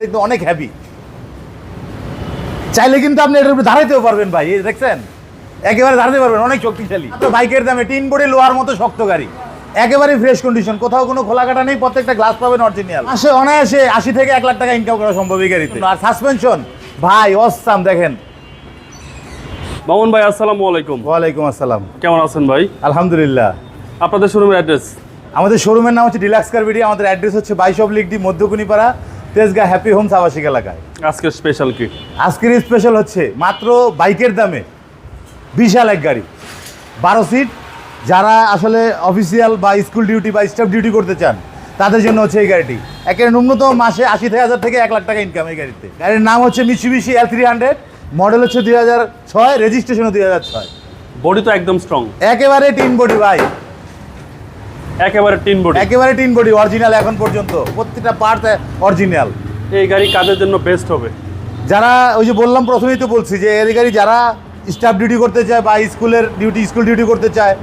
কিন্তু অনেক হ্যাপি চাইলে কিন্তু আপনি এটার উপরে দাঁড়াইতেও পারবেন ভাই এই দেখছেন? একেবারে দাঁড়াতে পারবেন অনেক শক্তিশালী। তো বাইকের দামে টিন বোর্ডে লোহার মতো শক্ত গাড়ি। একেবারে ফ্রেশ কন্ডিশন কোথাও কোনো খোলা কাটা নেই প্রত্যেকটা গ্লাস পাবেন অরিজিনাল আসে অনায়াসে আশি থেকে এক লাখ টাকা ইনকাম করা সম্ভব এই গাড়িতে। আর সাসপেনশন ভাই অসাম দেখেন। মামুন ভাই আসসালামু আলাইকুম। ওয়ালাইকুম আসসালাম। কেমন আছেন ভাই? আলহামদুলিল্লাহ। আপনাদের শোরুমের অ্যাড্রেস আমাদের শোরুমের নাম হচ্ছে ডিলাক্স কার আমাদের অ্যাড্রেস হচ্ছে বাইশ অব লিগডি মধ্যকুনিপাড়া তেজগাঁ হ্যাপি হোমস আবাসিক এলাকায়। আজকের স্পেশাল কি? আজকের স্পেশাল হচ্ছে মাত্র বাইকের দামে বিশাল এক গাড়ি। বারো সিট যারা আসলে অফিসিয়াল বা স্কুল ডিউটি বা স্টাফ ডিউটি করতে চান তাদের জন্য হচ্ছে এই গাড়িটি। একের ন্যূনতম মাসে আশি হাজার থেকে এক লাখ টাকা ইনকাম এই গাড়িতে। গাড়ির নাম হচ্ছে Mitsubishi L three hundred model হচ্ছে দুই হাজার ছয় রেজিস্ট্রেশনও দুই হাজার ছয়। বডি তো একদম স্ট্রং একেবারে টিন বডি ভাই। একেবারে টিন বডি। একেবারে টিন বডি অরিজিনাল এখন পর্যন্ত। প্রত্যেকটা পার্ট অরিজিনাল এই গাড়ি কাদের জন্য বেস্ট হবে? যারা ওই যে বললাম প্রথমেই তো বলছি যে এর গাড়ি যারা স্টাফ ডিউটি করতে চায় বা স্কুলের ডিউটি স্কুল ডিউটি করতে চায়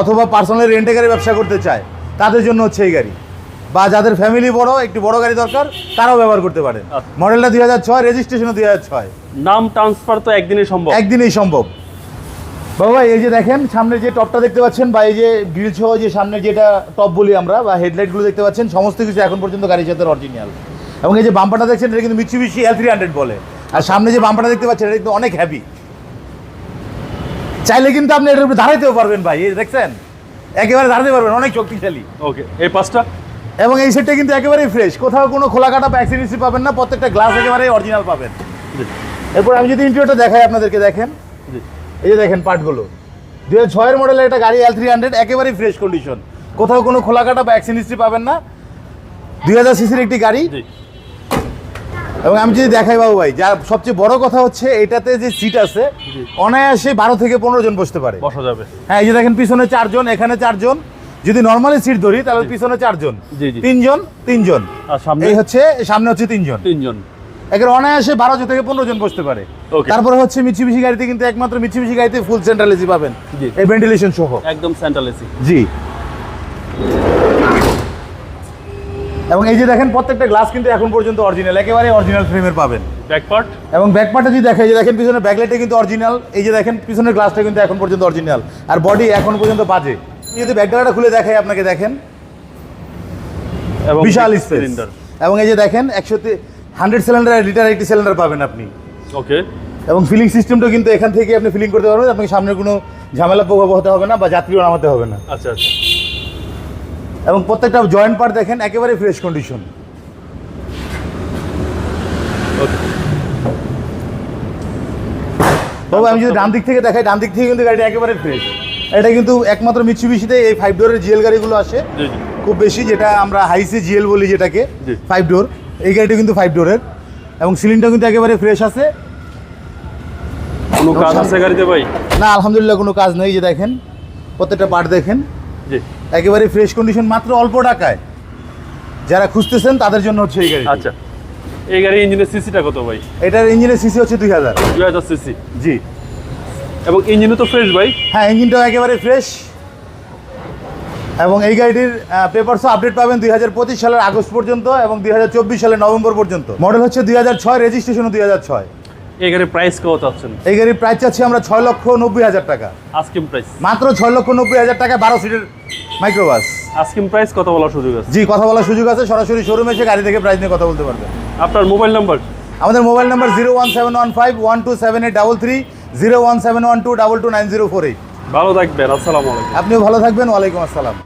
অথবা পার্সোনাল রেন্টে গাড়ি ব্যবসা করতে চায় তাদের জন্য হচ্ছে এই গাড়ি। বা যাদের ফ্যামিলি বড় একটু বড় গাড়ি দরকার তারাও ব্যবহার করতে পারে। আচ্ছা। মডেলটা দুই হাজার ছয় রেজিস্ট্রেশনও দুই হাজার ছয়। নাম ট্রান্সফার তো একদিনই সম্ভব। একদিনেই সম্ভব। বাবা এই যে দেখেন সামনে যে টপটা দেখতে পাচ্ছেন বা এই যে গ্রিল সহ যে সামনে যেটা টপ বলি আমরা বা হেডলাইটগুলো দেখতে পাচ্ছেন সমস্ত কিছু এখন পর্যন্ত গাড়ির সাথে অরিজিনাল এবং এই যে বাম্পারটা দেখছেন এটা কিন্তু মিচুবিশি এল থ্রি হান্ড্রেড বলে। আর সামনে যে বাম্পারটা দেখতে পাচ্ছেন এটা কিন্তু অনেক হ্যাপি চাইলে কিন্তু আপনি এটার উপরে দাঁড়াইতেও পারবেন ভাই এই দেখছেন? একেবারে দাঁড়াতে পারবেন অনেক শক্তিশালী। ওকে এই পাঁচটা? এবং এই সেটটা কিন্তু একেবারেই ফ্রেশ কোথাও কোনো খোলা কাটা বা অ্যাক্সিডেন্সি পাবেন না প্রত্যেকটা গ্লাস একেবারে অরিজিনাল পাবেন। এরপর আমি যদি ইন্টারভিউটা দেখাই আপনাদেরকে দেখেন। জি। এই যে দেখেন পার্টগুলো। দু হাজার ছয়ের মডেলের একটা গাড়ি এল থ্রি হান্ড্রেড একেবারেই ফ্রেশ কন্ডিশন কোথাও কোনো খোলা কাটা বা অ্যাক্সিডেন্ট হিস্ট্রি পাবেন না। দুই হাজার সিসির একটি গাড়ি। এবং আমি যদি দেখাই বাবু ভাই যার সবচেয়ে বড় কথা হচ্ছে এটাতে যে সিট আছে অনায়াসে বারো থেকে পনেরো জন বসতে পারে। বসা যাবে। হ্যাঁ এই যে দেখেন পিছনে চারজন এখানে চারজন। যদি নর্মালি সিট ধরি তাহলে পিছনে চারজন। জি, জি। তিনজন তিনজন। আর সামনে? এই হচ্ছে সামনে হচ্ছে তিনজন। তিনজন। এখানে অনায়াসে বারো জন থেকে পনেরো জন বসতে পারে. তারপরে হচ্ছে মিচিবিশি গাড়িতে কিন্তু একমাত্র মিচিবিশি গাড়িতে ফুল সেন্ট্রাল এসি পাবেন। জি। এই ভেন্টিলেশন সহ। একদম সেন্ট্রাল এসি জি। এবং এই যে দেখেন প্রত্যেকটা গ্লাস কিন্তু এখন পর্যন্ত অরিজিনাল একেবারে অরিজিনাল ফ্রেমের পাবেন। ব্যাক পার্ট এবং ব্যাক পার্টটা যদি দেখেন যে দেখেন পিছনে ব্যাকলাইটটা কিন্তু অরিজিনাল এই যে দেখেন পিছনের গ্লাসটা কিন্তু এখন পর্যন্ত অরিজিনাল আর বডি এখন পর্যন্ত বাজে। যদি ব্যাকডালাটা খুলে দেখাই আপনাকে দেখেন। এবং বিশাল স্পেস এবং এই যে দেখেন একশো হান্ড্রেড সিলিন্ডার লিটার একটি সিলিন্ডার পাবেন আপনি। ওকে। এবং ফিলিং সিস্টেমটা কিন্তু এখান থেকে আপনি ফিলিং করতে পারবেন আপনাকে সামনে কোনো ঝামেলা প্রভাব হতে হবে না বা যাত্রীও নামাতে হবে না। আচ্ছা আচ্ছা। এবং প্রত্যেকটা জয়েন্ট পার্ট দেখেন একেবারে ফ্রেশ কন্ডিশন তবে আমি যদি ডান দিক থেকে দেখাই ডান দিক থেকে কিন্তু গাড়িটা একেবারে ফ্রেশ এটা কিন্তু একমাত্র মিচুবিশিতে এই ফাইভ ডোরের জিএল গাড়িগুলো আসে। খুব বেশি যেটা আমরা হাইসে জিএল বলি যেটাকে ফাইভ ডোর এই গাড়িটা কিন্তু ফাইভ ডোরের এবং সিলিংটা কিন্তু একেবারে ফ্রেশ আছে। কোনো কাজ আছে গাড়িতে ভাই? না আলহামদুলিল্লাহ কোনো কাজ নেই যে দেখেন প্রত্যেকটা পার্ট দেখেন। জি। একেবারে ফ্রেশ কন্ডিশন মাত্র অল্প টাকায়। যারা খুঁজতেছেন তাদের জন্য হচ্ছে এই গাড়ি আচ্ছা। এই গাড়ি ইঞ্জিনের সিসিটা কত ভাই? এটার ইঞ্জিনের সিসি হচ্ছে দুই হাজার। দুই হাজার সিসি জি। এবং ইঞ্জিনও তো ফ্রেশ ভাই? হ্যাঁ ইঞ্জিনটাও একেবারে ফ্রেশ এবং এই গাড়িটির পেপারসও আপডেট পাবেন দুই হাজার পঁচিশ সালের আগস্ট পর্যন্ত এবং দুই হাজার চব্বিশ সালের নভেম্বর পর্যন্ত। মডেল হচ্ছে দুই হাজার ছয় রেজিস্ট্রেশনও দুই হাজার ছয়। এই গাড়ির প্রাইস কত চাচ্ছেন? এই গাড়ির প্রাইস চাচ্ছি আমরা ছয় লক্ষ নব্বই হাজার টাকা। আস্কিম প্রাইস মাত্র ছয় লক্ষ নব্বই হাজার টাকা বারো সিটের মাইক্রোবাস আস্কিম প্রাইস কত বলার সুযোগ আছে? জি কথা বলার সুযোগ আছে। সরাসরি শোরুমে এসে গাড়ি থেকে প্রাইস নিয়ে কথা বলতে পারবেন। আপনার মোবাইল নাম্বার আমাদের mobile number zero one seven one five one two seven eight double three zero one seven one two double two nine zero four eight ভালো থাকবেন আসসালামু আলাইকুম। আপনিও ভালো থাকবেন ওয়ালাইকুম আসসালাম।